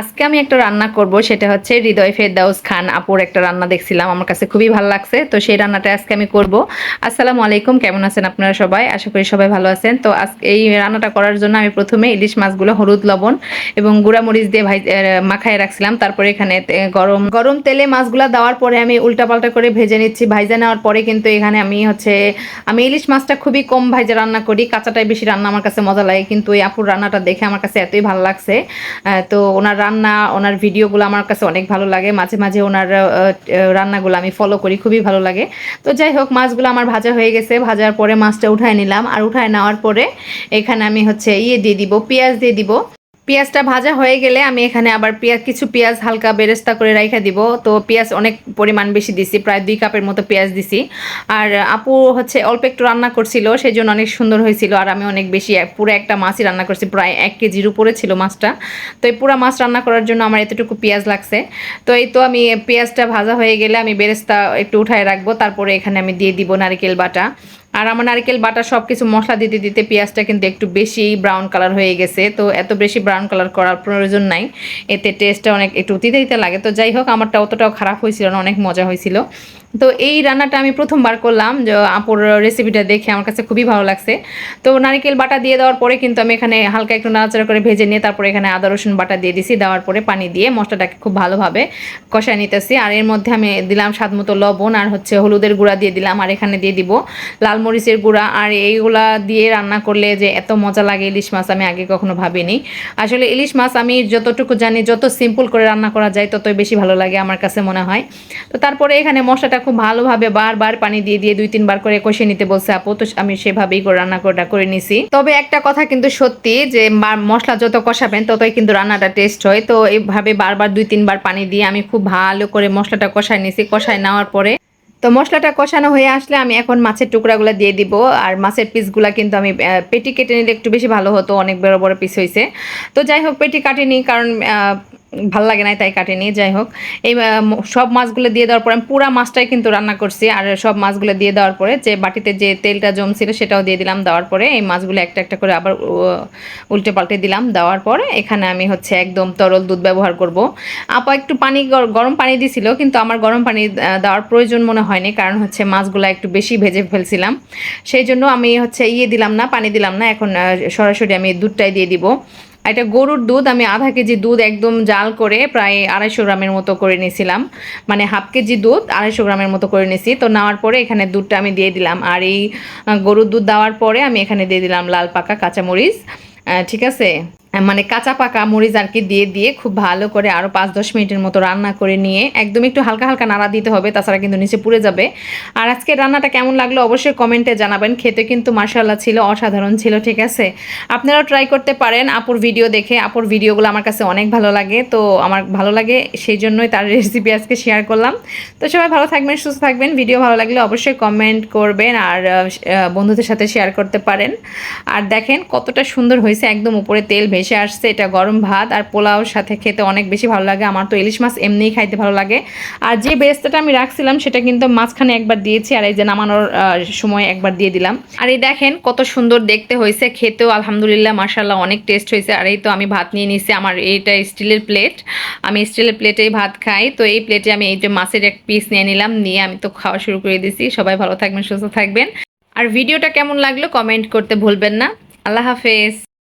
আজকে আমি একটা রান্না করব, সেটা হচ্ছে হৃদয় ফেরদাউস খান আপুর একটা রান্না দেখছিলাম, আমার কাছে খুবই ভালো লাগছে, তো সেই রান্নাটা আজকে আমি করব। আসসালামু আলাইকুম, কেমন আছেন আপনারা সবাই? আশা করি সবাই ভালো আছেন। তো আজকে এই রান্নাটা করার জন্য আমি প্রথমে ইলিশ মাছগুলো, হলুদ, লবণ এবং গুঁড়া মরিচ দিয়ে ভাই মাখায় রাখছিলাম। তারপরে এখানে গরম গরম তেলে মাছগুলো দেওয়ার পরে আমি উল্টাপাল্টা করে ভেজে নিচ্ছি। ভাইজা নেওয়ার পরে কিন্তু এখানে আমি হচ্ছে, আমি ইলিশ মাছটা খুবই কম ভাইজা রান্না করি, কাঁচাটাই বেশি রান্না আমার কাছে মজা লাগে, কিন্তু এই আপুর রান্নাটা দেখে আমার কাছে এতই ভালো লাগছে। তো ওনার রান্না, ওনার ভিডিওগুলো আমার কাছে অনেক ভালো লাগে। মাঝে মাঝে ওনার রান্নাগুলো আমি ফলো করি, খুবই ভালো লাগে। তো যাই হোক, মাছগুলো আমার ভাজা হয়ে গেছে। ভাজার পরে মাছটা উঠায় নিলাম। আর উঠায় নেওয়ার পরে এখানে আমি হচ্ছে ইয়ে দিয়ে দিব, পেঁয়াজ দিয়ে দিব। পেঁয়াজটা ভাজা হয়ে গেলে আমি এখানে আবার পেঁয়াজ, কিছু পেঁয়াজ হালকা বেরেস্তা করে রাইখা দিব। তো পেঁয়াজ অনেক পরিমাণ বেশি দিছি, প্রায় দুই কাপের মতো পেঁয়াজ দিছি। আর আপু হচ্ছে অল্প একটু রান্না করছিল সেই জন্য অনেক সুন্দর হয়েছিল। আর আমি অনেক বেশি পুরো একটা মাছই রান্না করছি, প্রায় এক কেজির উপরে ছিল মাছটা। তো এই পুরো মাছ রান্না করার জন্য আমার এতটুকু পেঁয়াজ লাগছে। তো এই তো আমি পেঁয়াজটা ভাজা হয়ে গেলে আমি বেরেস্তা একটু উঠায় রাখব, তারপরে এখানে আমি দিয়ে দিব নারকেল বাটা। আর আমার নারকেল, বাটা সব কিছু মশলা দিতে দিতে পেঁয়াজটা কিন্তু একটু বেশি ব্রাউন কালার হয়ে গেছে। তো এত বেশি ব্রাউন কালার করার প্রয়োজন নাই। এতে টেস্টটা অনেক একটু তিতে দিতে লাগে। তো যাই হোক, আমারটা অতটাও খারাপ হয়েছিল না, অনেক মজা হয়েছিল। তো এই রান্নাটা আমি প্রথমবার করলাম, যে আপুর রেসিপিটা দেখে আমার কাছে খুবই ভালো লাগছে। তো নারকেল বাটা দিয়ে দেওয়ার পরে কিন্তু আমি এখানে হালকা একটু নাড়াচাড়া করে ভেজে নিয়ে তারপরে এখানে আদা, রসুন বাটা দিয়ে দিছি, দেওয়ার পরে পানি দিয়ে মশলাটাকে খুব ভালোভাবে কষায় নিতেছি। আর এর মধ্যে আমি দিলাম স্বাদ মতো লবণ আর হচ্ছে হলুদের গুঁড়া দিয়ে দিলাম, আর এখানে দিয়ে দিব লাল মরিচের গুঁড়া। আর এইগুলা দিয়ে রান্না করলে যে এত মজা লাগে ইলিশ মাছ, আমি আগে কখনো ভাবিনি। আসলে ইলিশ মাছ আমি যতটুকু জানি, যত সিম্পল করে রান্না করা যায়, ততই বেশি ভালো লাগে আমার কাছে মনে হয়। তো তারপরে এখানে মশলাটা খুব ভালোভাবে বারবার পানি দিয়ে দিয়ে দুই, তিনবার করে কষিয়ে নিতে বলছে আপু। তো আমি সেভাবেই রান্না করাটা করে নিছি। তবে একটা কথা কিন্তু সত্যি যে মশলা যত কষাবেন ততই কিন্তু রান্নাটা টেস্ট হয়। তো এইভাবে বারবার দুই, তিনবার পানি দিয়ে আমি খুব ভালো করে মশলাটা কষায় নিছি। কষায় নেওয়ার পরে তো মশলাটা কষানো হয়ে আসলে আমি এখন মাছের টুকরাগুলো দিয়ে দিব। আর মাছের পিসগুলো কিন্তু আমি পেটি কেটে নিলে একটু বেশি ভালো হতো। অনেক বড় বড় পিস হয়েছে তো যাই হোক, পেটি কাটিনি কারণ ভালো লাগে না তাই কাটিনি, যাই হোক। এই সব মাছগুলো দিয়ে দেওয়ার পরে আমি পুরা মাছটাই কিন্তু রান্না করছি, আর সব মাছগুলো দিয়ে দেওয়ার পরে যে বাটিতে যে তেলটা জমছিল সেটাও দিয়ে দিলাম দেওয়ার পরে, এই মাছগুলো একটা একটা করে আবার উল্টে পাল্টে দিলাম দেওয়ার পরে, এখানে আমি হচ্ছে একদম তরল দুধ ব্যবহার করব। আপা একটু পানি গরম পানি দিছিল, কিন্তু আমার গরম পানি দেওয়ার প্রয়োজন মনে হয়নি, কারণ হচ্ছে মাছগুলো একটু বেশি ভেজে ফেলছিলাম। সেই জন্য আমি হচ্ছে ইয়ে দিলাম না, পানি দিলাম না, এখন সরাসরি আমি দুধটাই দিয়ে দিব। এটা গরুর দুধ, আমি আধা কেজি দুধ একদম জাল করে প্রায় আড়াইশো গ্রামের মতো করে নিয়েছিলাম। মানে হাফ কেজি দুধ, আড়াইশো গ্রামের মতো করে নিয়েছি। তো নেওয়ার পরে এখানে দুধটা আমি দিয়ে দিলাম। আর এই গরুর দুধ দেওয়ার পরে আমি এখানে দিয়ে দিলাম লাল পাকা কাঁচামরিচ। ঠিক আছে? মানে কাঁচা পাকা মরিচ আর কি দিয়ে দিয়ে খুব ভালো করে আরও পাঁচ দশ মিনিটের মতো রান্না করে নিয়ে একদম একটু হালকা হালকা নাড়া দিতে হবে, তাছাড়া কিন্তু নিচে পুড়ে যাবে। আর আজকে রান্নাটা কেমন লাগল অবশ্যই কমেন্টে জানাবেন, খেতে কিন্তু মার্শাল্লাহ ছিল অসাধারণ ছিল, ঠিক আছে? আপনারাও ট্রাই করতে পারেন আপুর ভিডিও দেখে, আপুর ভিডিওগুলো আমার কাছে অনেক ভালো লাগে, তো আমার ভালো লাগে সেই জন্যই তার রেসিপি আজকে শেয়ার করলাম। তো সবাই ভালো থাকবেন, সুস্থ থাকবেন ভিডিও ভালো লাগলে অবশ্যই কমেন্ট করবেন আর বন্ধুদের সাথে শেয়ার করতে পারেন। আর দেখেন কতটা সুন্দর হয়েছে, একদম উপরে তেল ভেসে আসছে, এটা গরম ভাত আর পোলাওর সাথে খেতে অনেক বেশি ভালো লাগে। আমার তো ইলিশ মাছ এমনিই খাইতে ভালো লাগে। আর যে বেস্তাটা আমি রাখছিলাম, সেটা কিন্তু মাঝখানে একবার দিয়েছি আর এই যে নামানোর সময় একবার দিয়ে দিলাম। আর এই দেখেন, কত সুন্দর দেখতে হয়েছে, খেতেও আলহামদুলিল্লাহ মার্শাল্লাহ অনেক টেস্ট হয়েছে। আর এই তো আমি ভাত নিয়ে নিছি, আমার এইটা স্টিলের প্লেট আমি স্টিলের প্লেটেই ভাত খাই, তো এই প্লেটে আমি এই যে মাছের এক পিস নিয়ে নিলাম, নিয়ে আমি তো খাওয়া শুরু করে দিয়েছি সবাই ভালো থাকবেন, সুস্থ থাকবেন। আর ভিডিওটা কেমন লাগল কমেন্ট করতে ভুলবেন না। আল্লাহ হাফেজ।